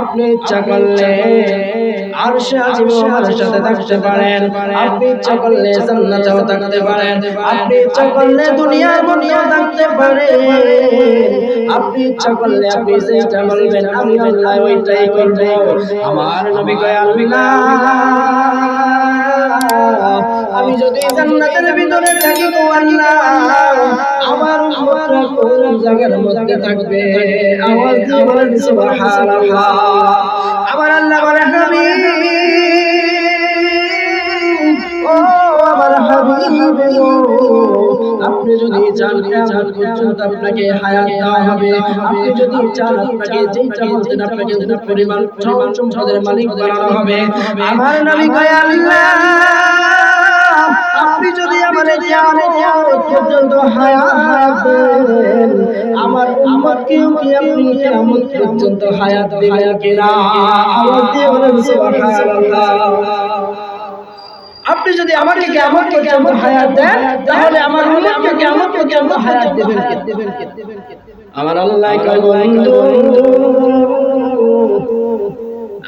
আপনি ইচ্ছা করলে আর সে সাথে থাকতে পারেন। আপনি ইচ্ছা করলে জান্নাতেও থাকতে পারেন। আপনি ইচ্ছা করলে দুনিয়ার মধ্যেও থাকতে আপনি ইচ্ছা করলে আপনি বলবেন, আমি ওইটাই আমার নবী কয় আমি যদি জান্নাতের ভিতরে থাকি গো আল্লাহ, আমার আমার আল্লাহ হাবিব। ও আমার আপনি যদি চান কিয়ামত পর্যন্ত আপনাকে হায়াত দেওয়া হবে, আপনি যদি চান আপনাকে বলতেন আপনাকে পরিমাণ সম্পদের মালিক বানানো হবে। আমার নবী কয়, আল্লাহ। আপনি যদি আমার পর্যন্ত হায়াত আমার কি আপনি পর্যন্ত হায়াত দিয়ে বলেন আপনি যদি আমাকে কেমন পর্যন্ত হায়াত দেন, তাহলে আমার উম্মতকে কেমন পর্যন্ত হায়াত দেবেন কে? আমার আল্লাহ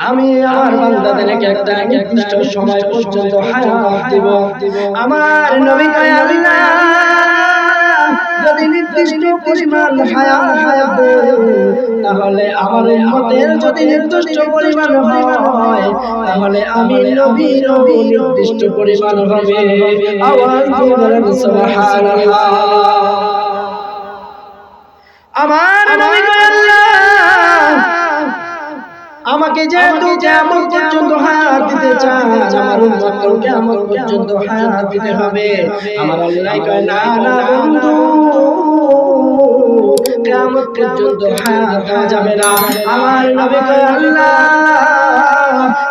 আমি আমার বান্দাদেরকে একটা নির্দিষ্ট সময় পর্যন্ত হায়াত দিব। আমার নবী কয় আল্লাহ যদি নির্দিষ্ট পরিমাণ হায়াত হায়াত তাহলে আমার উম্মতের যদি নির্দিষ্ট পরিমাণ হয় তাহলে আমি নবী নবী নির্দিষ্ট পরিমাণ হবে। আওয়াজ দিয়ে বলেন সুবহানাল্লাহ। আমার নবী কয় আল্লাহ আমাকে যেহেতু কেমন পর্যন্ত হায়াত দিতে চান আমার উম্মতকে কেমন পর্যন্ত হায়াত দিতে হবে। আমার আল্লাহ কয়, না না, বন্ধু কেমন পর্যন্ত হায়াত দেওয়া যাবে না। আমার নবী কয়, আল্লাহ,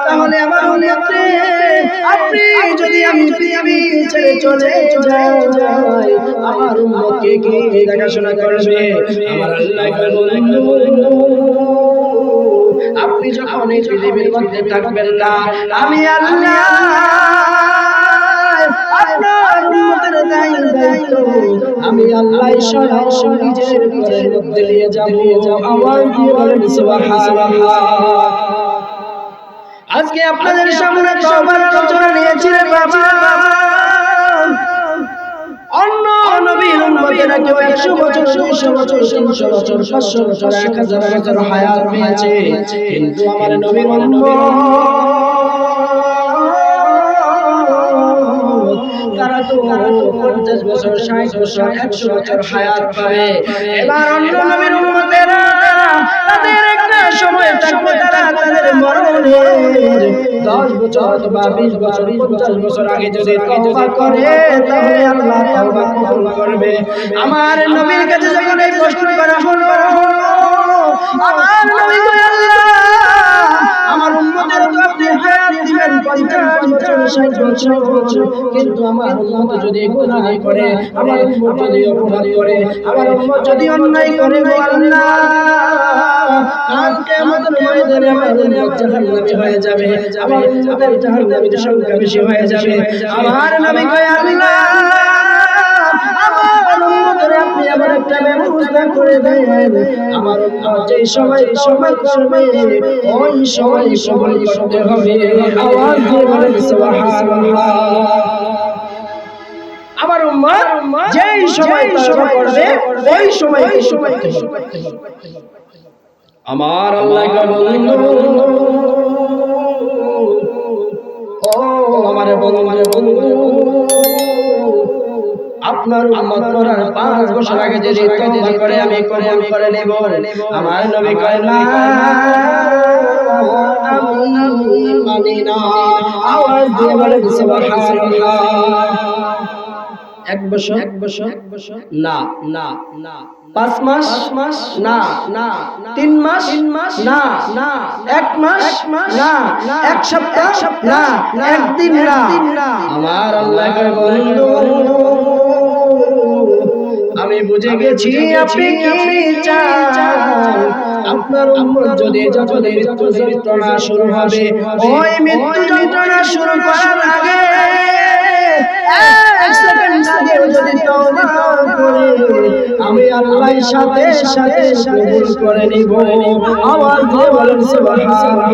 তাহলে আমার উম্মতকে আপনি যদি আমি পৃথিবী ছেড়ে চলে যাই আমার উম্মতকে কে দেখাশোনা করবে। আমার আল্লাহ কয়, বন্ধু আপনি যখন এই পৃথিবীর মধ্যে থাকবেন না আমি আল্লাহ আমি আল্লাহ নিজের ঘরের মধ্যে নিয়ে যাব আমার দিয়ে বলেন সুবহানাল্লাহ। আজকে আপনাদের সামনে আলোচনা নিয়েছিলেন বাবা। অন্য নবীর উম্মতেরা কেউ একশো বছর, দুইশো বছর, তিনশো বছর, পাঁচশো বছর, এক পঞ্চাশ বছর, ষাট বছর, একশো বছর হায়াত পাবে। এবার অন্য নবীর উম্মতেরা বছর অথবা বিশ বছর পঞ্চাশ বছর আগে যদি তওবা করে তাহলে আল্লাহ তওবা কবুল করবে। আমার নবীর কাছে যখন এই প্রশ্ন করা হলো আমার নবী আল্লাহ। আমার উম্মতের আপনি হায়াত দিবেন বছর বছর কিন্তু আমার উম্মত যদি গুনাহ করে আমার উম্মত যদি অপরাধ করে আমার উম্মত যদি অন্যায় করে গো আল্লাহ। আমার উম্মত জাহান্নামী আমার সময় করবে ওই সময় করতে হবে। সময় সময় আমার আল্লাহ বন্ধু, আমার বন্ধু। বন্ধু মরার পাঁচ বছর আগে তওবা করে, আমি করে আমি করে নেব। আমার নবী কয়, না না। আওয়াজ দিয়ে বলে এক বছর এক বছর এক বছর। না না না পাঁচ মাস মাস না না তিন মাস তিন মাস না না। এক মাস মাস না এক সপ্তাহ না একদিন না। আমার আল্লাহ বন্ধু আমি বুঝে গেছি আপনি কি চান? আপনার উম্মত যদি যখন মৃত্যু যন্ত্রণা শুরু হবে ওই মৃত্যু যন্ত্রণা শুরু করার আগে এক সেকেন্ড সাথে সাথে কবুল করে নিব। আওয়াজ দিয়ে বলেন সুবহানাল্লাহ